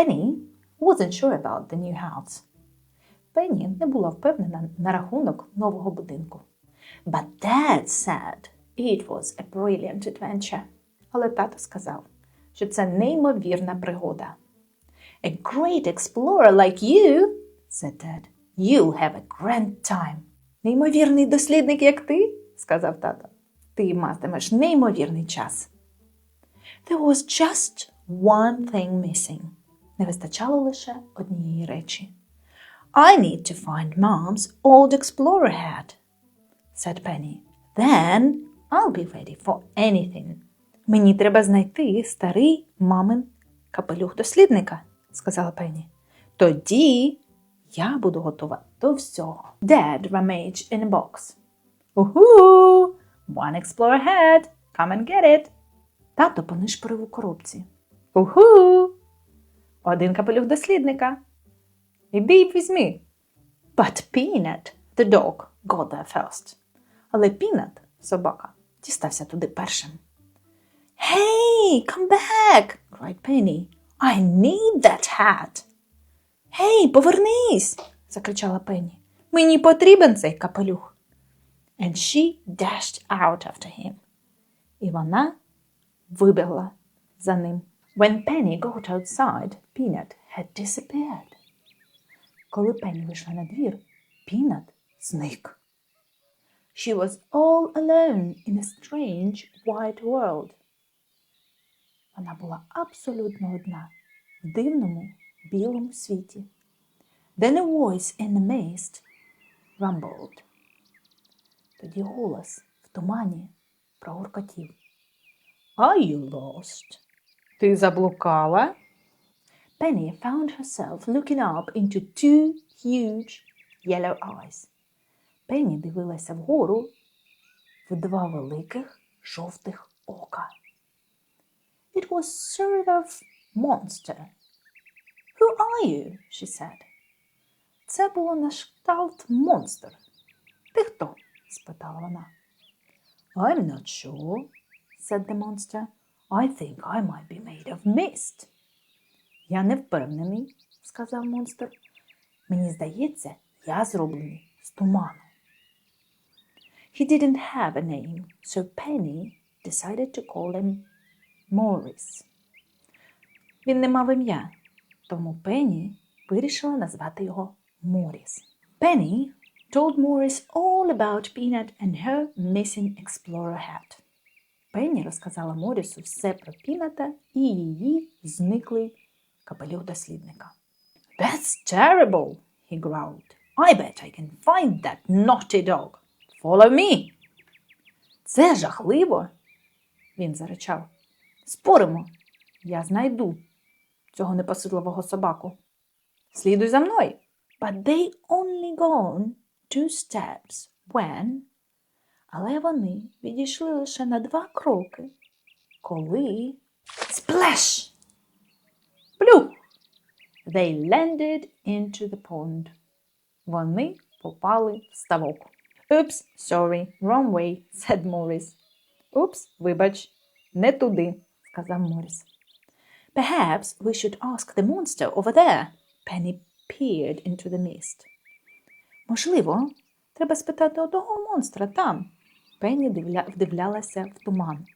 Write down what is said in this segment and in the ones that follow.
Penny wasn't sure about the new house. Пенні не була впевнена на рахунок нового будинку. But Dad said it was a brilliant adventure. Але тато сказав, що це неймовірна пригода. A great explorer like you, said Dad. You'll have a grand time. Неймовірний дослідник, як ти, сказав тато. Ти матимеш неймовірний час. There was just one thing missing. Не вистачало лише однієї речі. I need to find Mom's old explorer hat, said Penny. Then I'll be ready for anything. Мені треба знайти старий мамин капелюх дослідника, сказала Пенні. Тоді я буду готова до всього. Dad rummaged in a box. Уху! One explorer hat. Come and get it. Тато понишпорив у коробці. Уху! Один капелюх дослідника. Іди й візьми. But Peanut, the dog, got there first. Але Peanut, собака, дістався туди першим. Hey, come back! cried Penny. I need that hat. Гей, повернись! закричала Пенні. Мені потрібен цей капелюх. And she dashed out after him. І вона вибігла за ним. When Penny got outside, Peanut had disappeared. Коли Пенні вийшла на двір, Peanut зник. She was all alone in a strange white world. Вона була абсолютно одна в дивному білому світі. Then a voice in the mist rumbled. Тоді голос в тумані прогуркотів. Are you lost? Ти заблукала? Penny found herself looking up into two huge yellow eyes. Пенні дивилася вгору в два великих жовтих ока. It was sort of monster. Who are you? she said. Це було на кшталт монстр. Ти хто? спитала вона. I'm not sure, said the monster. I think I might be made of mist. Я не впевнений, сказав монстр. Мені здається, я зроблений з туману. He didn't have a name, so Penny decided to call him Morris. Він не мав ім'я, тому Пенні вирішила назвати його Моріс. Penny told Morris all about Peanut and her missing explorer hat. Пенні розказала Морісу все про Піната і її зниклий капелюх дослідника. That's terrible, he growled. I bet I can find that naughty dog. Follow me. Це жахливо, він заричав. Споримо, я знайду цього непосидливого собаку. Слідуй за мною. But they only gone two steps when... Але вони відійшли лише на два кроки, коли Splash! Плюх! They landed into the pond. Вони попали в ставок. Oops, sorry, wrong way, said Morris. Упс, вибач, не туди, сказав Моріс. Perhaps we should ask the monster over there. Penny peered into the mist. Можливо, треба спитати у того монстра там. Пенні дивля... вдивлялася в туман.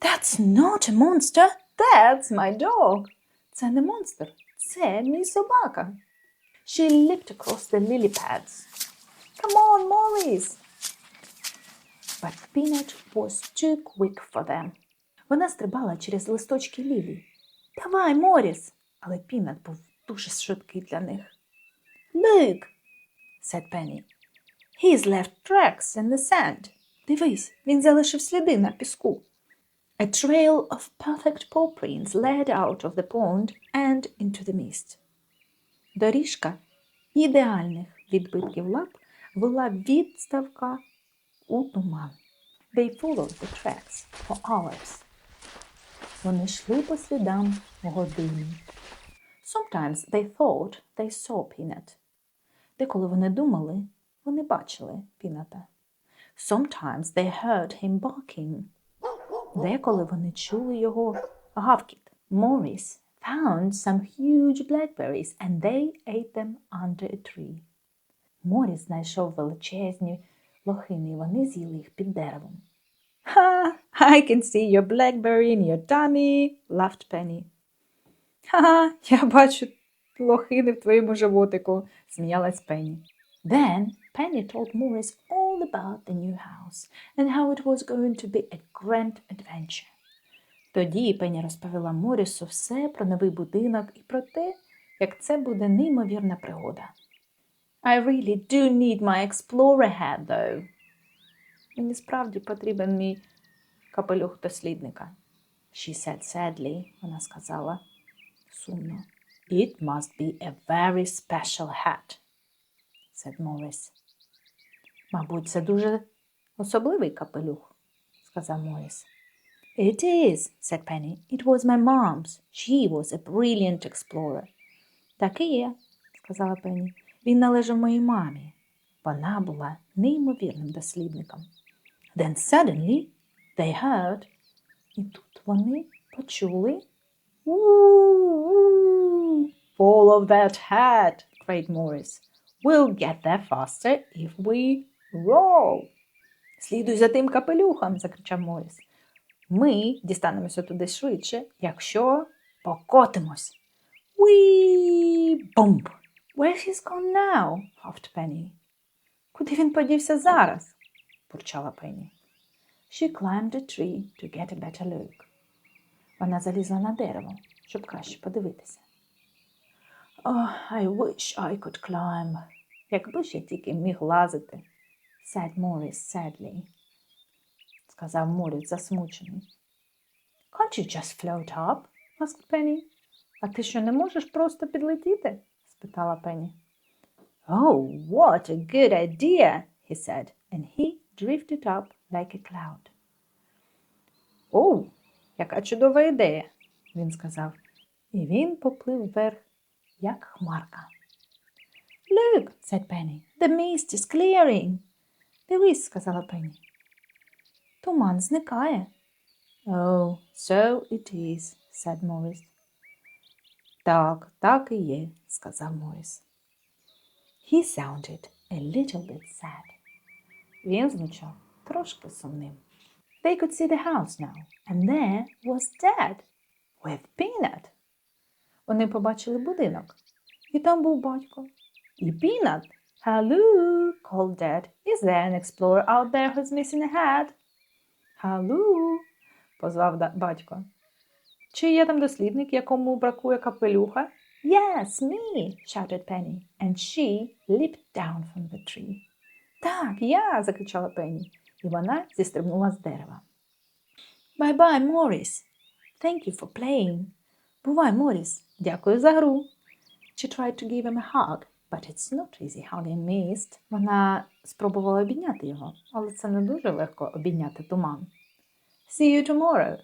That's not a monster, that's my dog. Це не монстр, це мій собака. She leaped across the lily pads. Come on, Morris. But Peanut was too quick for them. Вона стрибала через листочки лілі. Давай, Моріс. Але Пінат був дуже швидкий для них. Look, said Penny. He's left tracks in the sand. Дивись, він залишив сліди на піску. A trail of perfect paw prints led out of the pond and into the mist. Доріжка ідеальних відбитків лап вела від ставка у туман. They followed the tracks for hours. Вони йшли по слідам години. Sometimes they thought they saw Peanut. Деколи вони думали, вони бачили Піната. Sometimes they heard him barking. Деколи вони чули його гавкіт. Morris found some huge blackberries and they ate them under a tree. Моріс знайшов величезні лохини, і вони з'їли їх під деревом. Ha! I can see your blackberry in your tummy, laughed Penny. Ха, я бачу лохини в твоєму животику, сміялась Пенні. Then Penny told Morris all about the new house and how it was going to be a grand adventure. Тоді Пенні розповіла Морісу все про новий будинок і про те, як це буде неймовірна пригода. I really do need my explorer hat, though. Мені справді потрібен мій капелюх дослідника. She said sadly, вона сказала сумно. It must be a very special hat, said Morris. Мабуть, це дуже особливий капелюх, сказав Моріс. It is, said Penny. It was my mom's. She was a brilliant explorer. Так і є, сказала Пенні. Він належав моїй мамі. Вона була неймовірним дослідником. Then suddenly they heard, і тут вони почули. «Woo-woo! Follow that hat, cried Morris. We'll get there faster if we roll. Слідуй за тим капелюхом, закричав Моріс. Ми дістанемося туди швидше, якщо покотимось. Bump! Where's he's gone now? huffed Penny. Куди він подівся зараз? бурчала Пенні. She climbed a tree to get a better look. Вона залізла на дерево, щоб краще подивитися. Oh, I wish I could climb. Якби ж я тільки міг лазити, said Morris sadly. Сказав Моріс засмучений. Can't you just float up? asked Penny. А ти що не можеш просто підлетіти? спитала Пенні. Oh, what a good idea, he said, and he drifted up like a cloud. Оу, яка чудова ідея, він сказав, і він поплив вверх, як хмарка. Look, said Penny, the mist is clearing. Дивись, сказала Пенні. Туман зникає. Oh, so it is, said Morris. Так, так і є, сказав Моріс. He sounded a little bit sad. Він звучав трошки сумним. They could see the house now, and there was Dad with Peanut. Вони побачили будинок, і там був батько. І Peanut. Hello, called Dad. Is there an explorer out there who's missing a hat? Hello, позвав батько. Чи є там дослідник, якому бракує капелюха? Yes, me, shouted Penny, and she leaped down from the tree. Так, я, закричала Пенні, і вона зістрибнула з дерева. Bye-bye, Morris. Thank you for playing. Бувай, Моріс. Дякую за гру. She tried to give him a hug, but it's not easy hugging mist. Вона спробувала обійняти його, але це не дуже легко обійняти туман. See you tomorrow.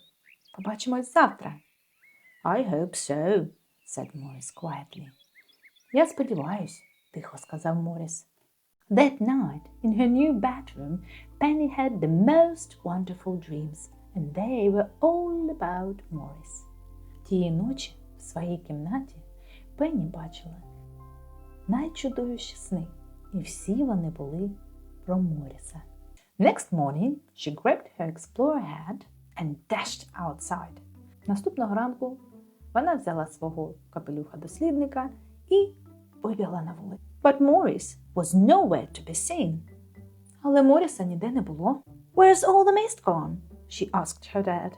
Побачимось завтра. I hope so, said Morris quietly. Я сподіваюсь, тихо сказав Моріс. That night, in her new bedroom, Penny had the most wonderful dreams, and they were all about Morris. Тієї ночі в своїй кімнаті Пенні бачила найчудовіші сни, і всі вони були про Моріса. Next morning, she grabbed her explorer hat and dashed outside. Наступного ранку вона взяла свого капелюха дослідника і вибігла на вулицю. But Morris was nowhere to be seen. Але Моріса ніде не було. Where's all the mist gone? she asked her dad.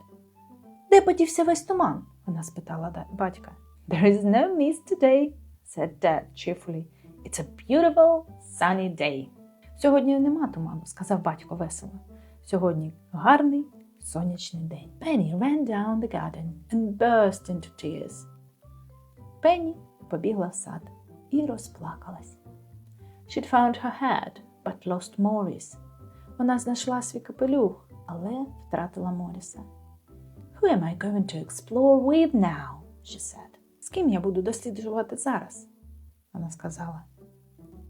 Де подівся весь туман? вона спитала батька. There is no mist today, said dad cheerfully. It's a beautiful sunny day. Сьогодні нема туману, сказав батько весело. Сьогодні гарний сонячний день. Penny ran down the garden and burst into tears. Пенні побігла в сад і розплакалась. She'd found her hat, but lost Morris. Вона знайшла свій капелюх, але втратила Моріса. Who am I going to explore with now? she said. З ким я буду досліджувати зараз? Вона сказала.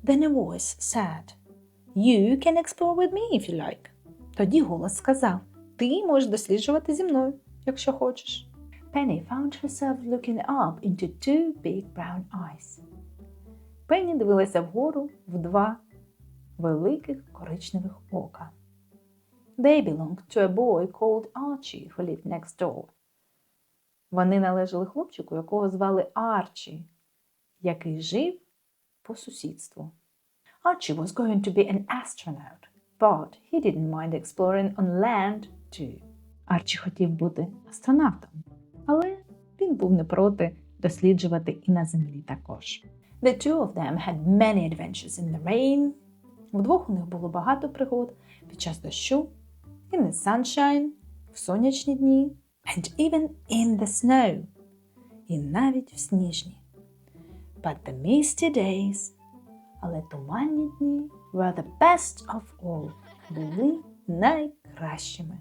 Then a voice said, You can explore with me if you like. Тоді голос сказав, ти можеш досліджувати зі мною, якщо хочеш. Penny found herself looking up into two big brown eyes. Пенні дивилася вгору в два великих коричневих ока. They belonged to a boy called Archie who lived next door. Вони належали хлопчику, якого звали Арчі, який жив по сусідству. Archie was going to be an astronaut, but he didn't mind exploring on land too. Арчі хотів бути астронавтом, але він був не проти досліджувати і на землі також. The two of them had many adventures in the rain. Вдвох у них було багато пригод під час дощу, in the sunshine, в сонячні дні, and even in the snow, і навіть в сніжні. But the misty days, але туманні дні were the best of all, були найкращими.